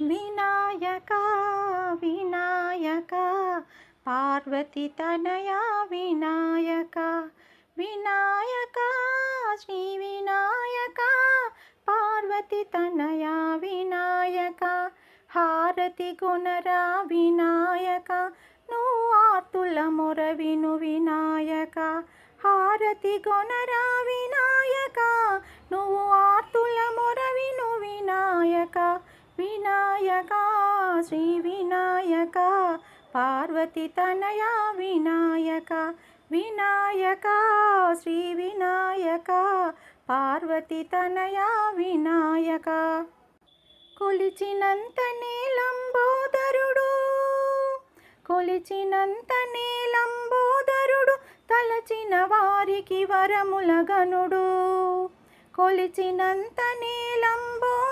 వినాయక వినాయక పార్వతి తనయ వినాయక వినాయక శ్రీ వినాయక పార్వతి తనయ వినాయక హారతి గుణరా వినాయక నువ్వు ఆర్తుల మొర విను వినాయక హారతి గుణరా శ్రీ వినాయక. పార్వతి తనయ వినాయక. వినాయక శ్రీ వినాయక. పార్వతి తనయ వినాయక. కొలిచినంత నీలంబోదరుడు కొలిచినంత నీలంబోదరుడు తలచిన వారికి వరములగనుడు కొలిచినంత నీలంబో